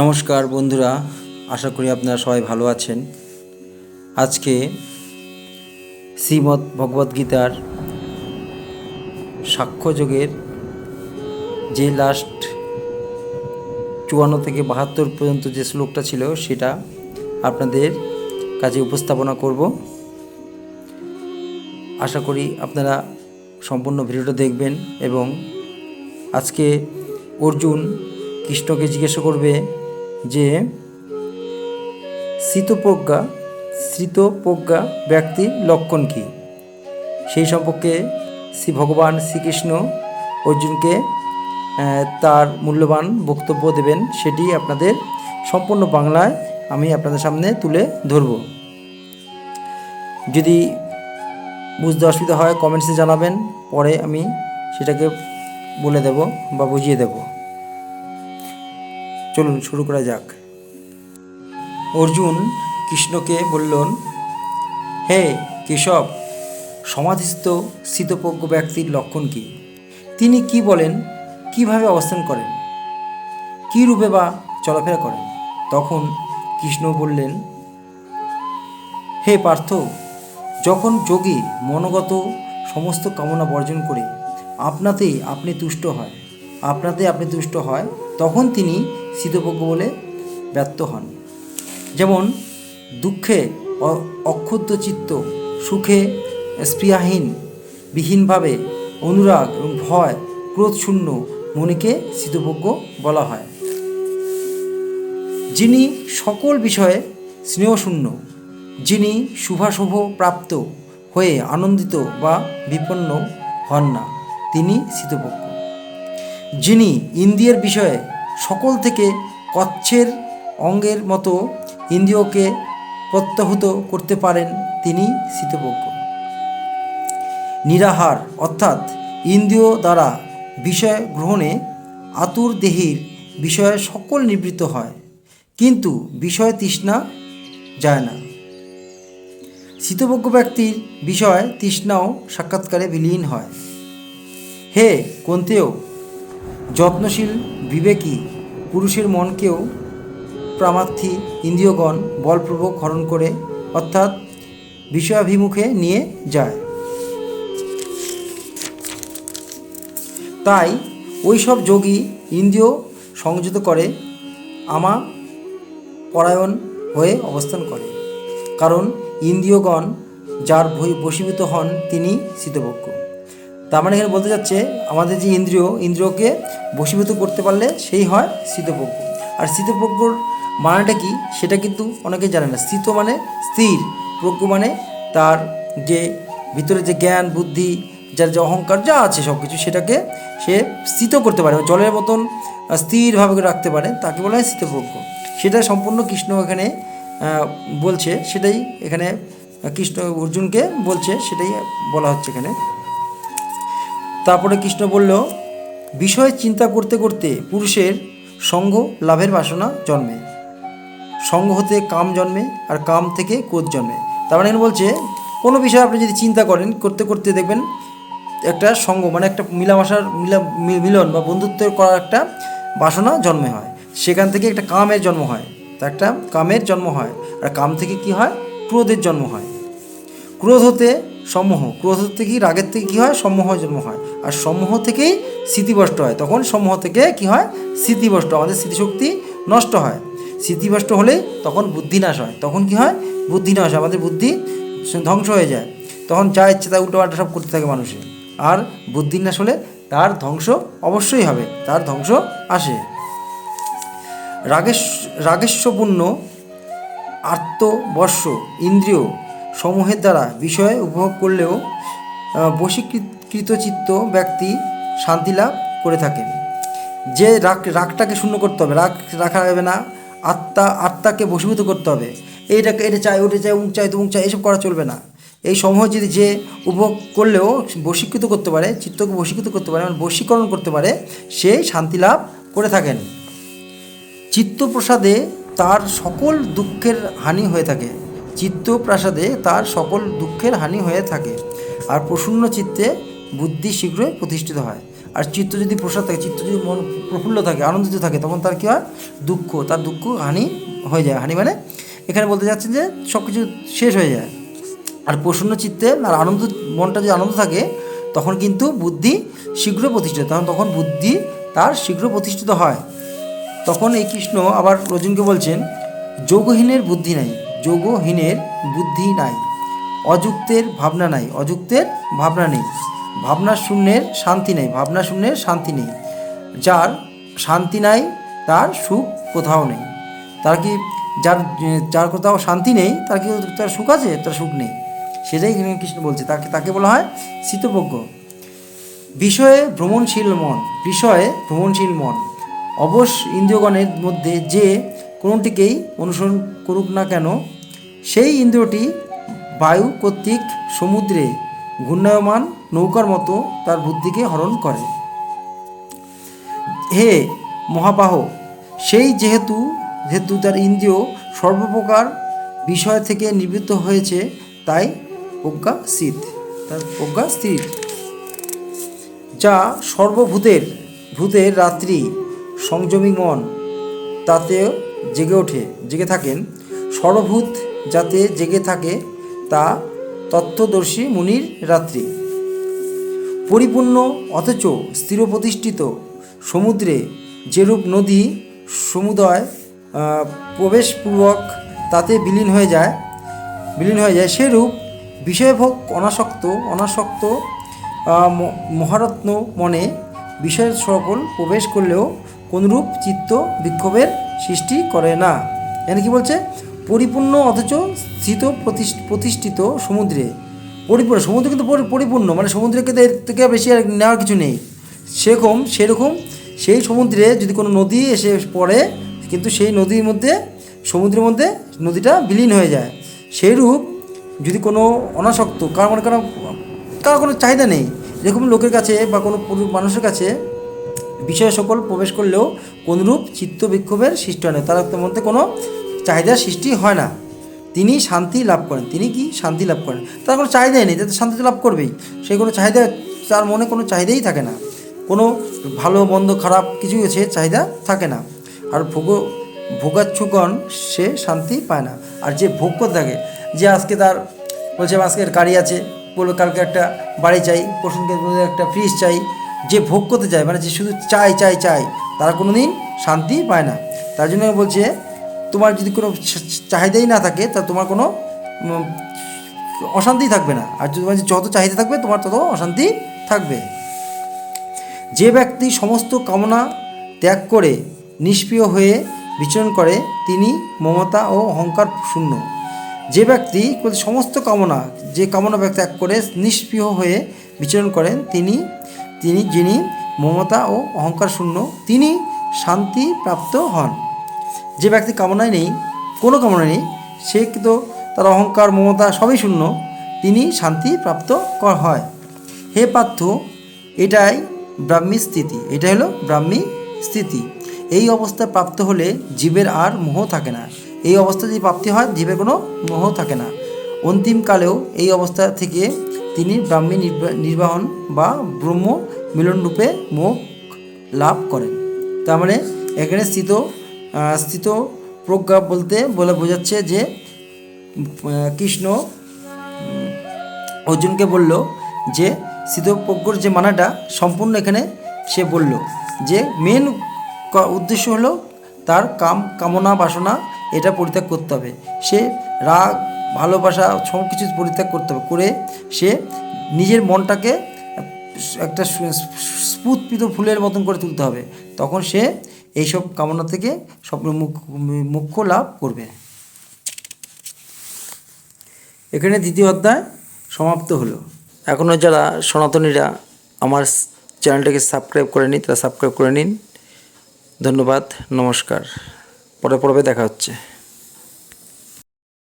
নমস্কার বন্ধুরা, আশা করি আপনারা সবাই ভালো আছেন। আজকে শ্রীমদ্ ভগবদ্গীতার সাক্ষ্যযোগের যে লাস্ট চুয়ান্ন থেকে বাহাত্তর পর্যন্ত যে শ্লোকটা ছিল, সেটা আপনাদের কাছে উপস্থাপনা করব। আশা করি আপনারা সম্পূর্ণ ভিডিওটা দেখবেন এবং আজকে অর্জুন কৃষ্ণকে জিজ্ঞাসা করবে যে শীতপ্রজ্ঞা শীতপ্রজ্ঞা ব্যক্তির লক্ষণ কী? সেই সম্পর্কে শ্রী ভগবান শ্রীকৃষ্ণ অর্জুনকে তার মূল্যবান বক্তব্য দেবেন, সেটি আপনাদের সম্পূর্ণ বাংলায় আমি আপনাদের সামনে তুলে ধরব। যদি বুঝতে অসুবিধা হয় কমেন্টসে জানাবেন, পরে আমি সেটাকে বলে দেব বা বুঝিয়ে দেব। চলুন শুরু করা যাক। অর্জুন কৃষ্ণকে বললেন, হে কেশব, সমাধিস্থ শীতপ্রজ্ঞ ব্যক্তির লক্ষণ কী? তিনি কি বলেন, কীভাবে অবস্থান করেন? কী রূপে বা চলাফেরা করেন? তখন কৃষ্ণ বললেন, হে পার্থ, যখন যোগী মনোগত সমস্ত কামনা বর্জন করে আপনাতেই আপনি তুষ্ট হয় আপনাতে আপনি তুষ্ট হয়, তখন তিনি শীতপ্রজ্ঞ বলে ব্যর্থ হন। যেমন, দুঃখে অক্ষুদ্ধ চিত্ত, সুখে স্পৃহাহীন, বিহীনভাবে অনুরাগ এবং ভয় ক্রোধশূন্য মনিকে শীতপ্রজ্ঞ বলা হয়। যিনি সকল বিষয়ে স্নেহশূন্য, যিনি শুভাশুভ প্রাপ্ত হয়ে আনন্দিত বা বিপন্ন হন না, তিনি শীতপক্ষ যিনি ইন্দ্রিয়ের বিষয়ে সকল থেকে কচ্ছের অঙ্গের মতো ইন্দ্রিয়কে প্রত্যাহত করতে পারেন তিনি শীতপক্ষ নিরাহার অর্থাৎ ইন্দ্রিয় দ্বারা বিষয় গ্রহণে আতুর দেহের বিষয়ে সকল নিবৃত্ত হয়, কিন্তু বিষয় তৃষ্ণা যায় না। শীতভোগ্য ব্যক্তির বিষয় তৃষ্ণাও সাক্ষাৎকারে বিলীন হয়। হে কোনতেও যত্নশীল বিবেকী পুরুষের মনকেও প্রামার্থী ইন্দ্রিয়গণ বলপূর্বক হরণ করে, অর্থাৎ বিষয়াভিমুখে নিয়ে যায়। তাই ওই সব যোগী ইন্দ্রিয় সংযত করে আমা পরায়ণ হয়ে অবস্থান করে। কারণ ইন্দ্রিয়গণ যার বশীভূত হন, তিনি শীতপক্ষ তার মানে এখানে বলতে যাচ্ছে, আমাদের যে ইন্দ্রিয়, ইন্দ্রিয়কে বশীভূত করতে পারলে সেই হয় শীতপক্ষ আর শীতপক্ষর মানেটা কি? সেটা কিন্তু অনেকে জানে না। স্থিত মানে স্থির। প্রজ্ঞ মানে তার যে ভিতরে যে জ্ঞান, বুদ্ধি, যার যে অহংকার, যা আছে সব কিছু সেটাকে সে স্থিত করতে পারে জলের মতন স্থিরভাবে রাখতে পারে। তাকে বলা হয় স্থিতপ্রজ্ঞ সেটা সম্পূর্ণ কৃষ্ণ এখানে বলছে, সেটাই এখানে কৃষ্ণ অর্জুনকে বলছে, সেটাই বলা হচ্ছে এখানে। তারপরে কৃষ্ণ বলল, বিষয় চিন্তা করতে করতে পুরুষের সঙ্গ লাভের বাসনা জন্মে। সঙ্গ হতে কাম জন্মে আর কাম থেকে ক্রোধ জন্মে। তার মানে বলছে, কোনো বিষয়ে আপনি যদি চিন্তা করেন, করতে করতে দেখবেন একটা সঙ্গ মানে একটা মিলামশার, মিলা মিলন বা বন্ধুত্বের করার একটা বাসনা জন্মে হয়। সেখান থেকে একটা কামের জন্ম হয়। তা একটা কামের জন্ম হয়। আর কাম থেকে কি হয়? ক্রোধের জন্ম হয়। ক্রোধ হতে সম্মোহ ক্রোধ হতে কি রাগের থেকে কি হয়? সম্মোহ জন্ম হয়। আর সম্মোহ থেকেই স্মৃতিভ্রষ্ট হয়। তখন সম্মোহ থেকে কি হয়? স্মৃতিভ্রষ্ট, আমাদের স্মৃতিশক্তি নষ্ট হয়। স্মৃতিভ্রষ্ট হলেই তখন বুদ্ধিনাশ হয়। তখন কি হয়? বুদ্ধিনাশ হয়। আমাদের বুদ্ধি ধ্বংস হয়ে যায়। তখন যা ইচ্ছে তা উল্টোপাল্টা সব করতে থাকে মানুষের আর বুদ্ধিনাশ হলে তার ধ্বংস অবশ্যই হবে। তার ধ্বংস আসে। রাগেশ, রাগেশ্বপূর্ণ আত্মবর্ষ, ইন্দ্রিয় সমূহের দ্বারা বিষয় উপভোগ করলেও আহ, বশীকৃত চিত্ত ব্যক্তি শান্তি লাভ করে থাকেন। যে রাগ রাগটাকে শূন্য করতে হবে রাগ রাখা যাবে না আত্মা আত্মাকে বশীভূত করতে হবে। এইটাকে এটা চাই ওটা চাই উঁক চাই তুমুক চাই এসব করা চলবে না। এই সমূহ যদি যে উপভোগ করলেও বশীকৃত করতে পারে চিত্তকে বশীকৃত করতে পারে মানে বশীকরণ করতে পারে সে শান্তি লাভ করে থাকেন। চিত্তপ্রসাদে তার সকল দুঃখের হানি হয়ে থাকে। চিত্তপ্রাসাদে তার সকল দুঃখের হানি হয়ে থাকে আর প্রসন্ন চিত্তে বুদ্ধি শীঘ্রই প্রতিষ্ঠিত হয়। আর চিত্ত যদি প্রসাদ থাকে, চিত্ত যদি মন প্রফুল্ল থাকে, আনন্দিত থাকে, তখন তার কী হয়? দুঃখ, তার দুঃখ হানি হয়ে যায়। হানি মানে এখানে বলতে যাচ্ছেন যে সব কিছু শেষ হয়ে যায়। আর প্রসন্ন চিত্তে আর আনন্দ, মনটা যদি আনন্দ থাকে, তখন কিন্তু বুদ্ধি শীঘ্র প্রতিষ্ঠিত। তখন তখন বুদ্ধি তার শীঘ্র প্রতিষ্ঠিত হয়। তখন এই কৃষ্ণ আবার অর্জুনকে বলছেন, যোগহীনের বুদ্ধি নাই। যোগহীনের বুদ্ধি নাই, অযুক্তের ভাবনা নাই, অযুক্তের ভাবনা নেই, ভাবনা শূন্যের শান্তি নেই, ভাবনা শূন্যের শান্তি নেই, যার শান্তি নাই, তার সুখ কোথাও নেই। তার কি যার যার কোথাও শান্তি নেই, তার কি তার সুখ আছে? তার সুখ নেই। সেটাই কৃষ্ণ বলছে, তাকে তাকে বলা হয় শীতপ্রজ্ঞ বিষয়ে ভ্রমণশীল মন, বিষয়ে ভ্রমণশীল মন। অবশ ইন্দ্রিয়গণের মধ্যে যে কোনোটিকেই অনুসরণ করুক না কেন, সেই ইন্দ্রটি বায়ু কর্তৃক সমুদ্রে ঘূর্ণায়মান নৌকার মতো তার বুদ্ধিকে হরণ করে। হে মহাবাহ, সেই যেহেতু যেহেতু তার ইন্দ্রিয় সর্বপ্রকার বিষয় থেকে নিবৃত্ত হয়েছে, তাই প্রজ্ঞা স্থিত তার প্রজ্ঞা স্থির যা সর্বভূতের, ভূতের রাত্রি সংযমী মন, তাতেও জেগে ওঠে, জেগে থাকেন। সর্বভূত যাতে জেগে থাকে তা তত্ত্বদর্শী মুনির রাত্রি। পরিপূর্ণ অথচ স্থির প্রতিষ্ঠিত সমুদ্রে যেরূপ নদী, সমুদয় প্রবেশপূর্বক তাতে বিলীন হয়ে যায়, বিলীন হয়ে যায়, সেরূপ বিষয়ভোগ অনাসক্ত অনাসক্ত মহারত্ন মনে বিষয়ের সকল প্রবেশ করলেও কোনরূপ চিত্ত বিক্ষোভের সৃষ্টি করে না। এখানে কি বলছে? পরিপূর্ণ অথচ স্থিত প্রতিষ্ঠ- প্রতিষ্ঠিত সমুদ্রে। পরিপূর্ণ, সমুদ্র কিন্তু পরিপূর্ণ মানে সমুদ্রে কিন্তু এর থেকে বেশি আর নেওয়ার কিছু নেই। সেরকম সেরকম সেই সমুদ্রে যদি কোনো নদী এসে পড়ে, কিন্তু সেই নদীর মধ্যে, সমুদ্রের মধ্যে নদীটা বিলীন হয়ে যায়। সেইরূপ যদি কোনো অনাসক্ত, কার মনে কারও কারও কোনো চাহিদা নেই, এরকম লোকের কাছে বা কোনো মানুষের কাছে বিষয় সকল প্রবেশ করলেও কোনরূপ চিত্ত বিক্ষোভের সৃষ্টি হয় না। তার মধ্যে কোনো চাহিদার সৃষ্টি হয় না। তিনি শান্তি লাভ করেন। তিনি কি শান্তি লাভ করেন? তার কোনো চাহিদাই নেই। তাতে শান্তি লাভ করবেই। সেই কোনো চাহিদা, তার মনে কোনো চাহিদাই থাকে না। কোনো ভালো, মন্দ, খারাপ কিছু সে চাহিদা থাকে না। আর ভোগ ভোগাচ্ছুগণ সে শান্তি পায় না। আর যে ভোগ করতে থাকে, যে আজকে তার, বলছে আজকের গাড়ি আছে বলবে কালকে একটা বাড়ি চাই বলবে একটা ফ্রিজ চাই যে ভোগ করতে চায় মানে যে শুধু চাই চাই চাই তারা কোনো দিন শান্তি পায় না। তার জন্য বলছে, তোমার যদি কোনো চাহিদাই না থাকে, তা তোমার কোনো অশান্তি থাকবে না। আর যদি তোমার যত চাহিদা থাকবে, তোমার তত অশান্তি থাকবে। যে ব্যক্তি সমস্ত কামনা ত্যাগ করে নিষ্প্রিয় হয়ে বিচরণ করে, তিনি মমতা ও অহংকার শূন্য। যে ব্যক্তি সমস্ত কামনা, যে কামনা ব্যক্তি ত্যাগ করে নিষ্প্রিয় হয়ে বিচরণ করেন, তিনি তিনি যিনি মমতা ও অহংকার শূন্য, তিনি শান্তি প্রাপ্ত হন। যে ব্যক্তি কামনায় নেই, কোনো কামনা নেই, সে কিন্তু তার অহংকার, মমতা সবই শূন্য, তিনি শান্তি প্রাপ্ত হয়। হে পার্থ, এটাই ব্রাহ্মী স্থিতি এটা হলো ব্রাহ্মী স্থিতি। এই অবস্থা প্রাপ্ত হলে জীবের আর মোহ থাকে না। এই অবস্থা যদি প্রাপ্তি হয়, জীবের কোনো মোহ থাকে না। অন্তিমকালেও এই অবস্থা থেকে তিনি ব্রাহ্মী নির্বা- নির্বাহন বা ব্রহ্ম মিলনরূপে মোক্ষ লাভ করেন। তার মানে এখানে স্থিত স্থিত প্রজ্ঞা বলতে বলে বোঝাচ্ছে যে কৃষ্ণ অর্জুনকে বলল যে স্থিতপ্রজ্ঞর যে মানাটা সম্পূর্ণ এখানে সে বলল যে, মেন উদ্দেশ্য হলো তার কাম কামনা বাসনা এটা পরিত্যাগ করতে হবে। সে রাগ ভালোবাসা, সব কিছু পরিত্যাগ করতে হবে। করে সে নিজের মনটাকে একটা স্ফুৎপিত ফুলের মতন করে তুলতে হবে। তখন সে এইসব কামনা থেকে স্বপ্ন মুখ- মুখ্য লাভ করবে। এখানে দ্বিতীয় অধ্যায় সমাপ্ত হলো। এখনও যারা সনাতনীরা আমার চ্যানেলটাকে সাবস্ক্রাইব করেনি, তারা সাবস্ক্রাইব করে নিন। ধন্যবাদ, নমস্কার। পরে পর্বে দেখা হচ্ছে।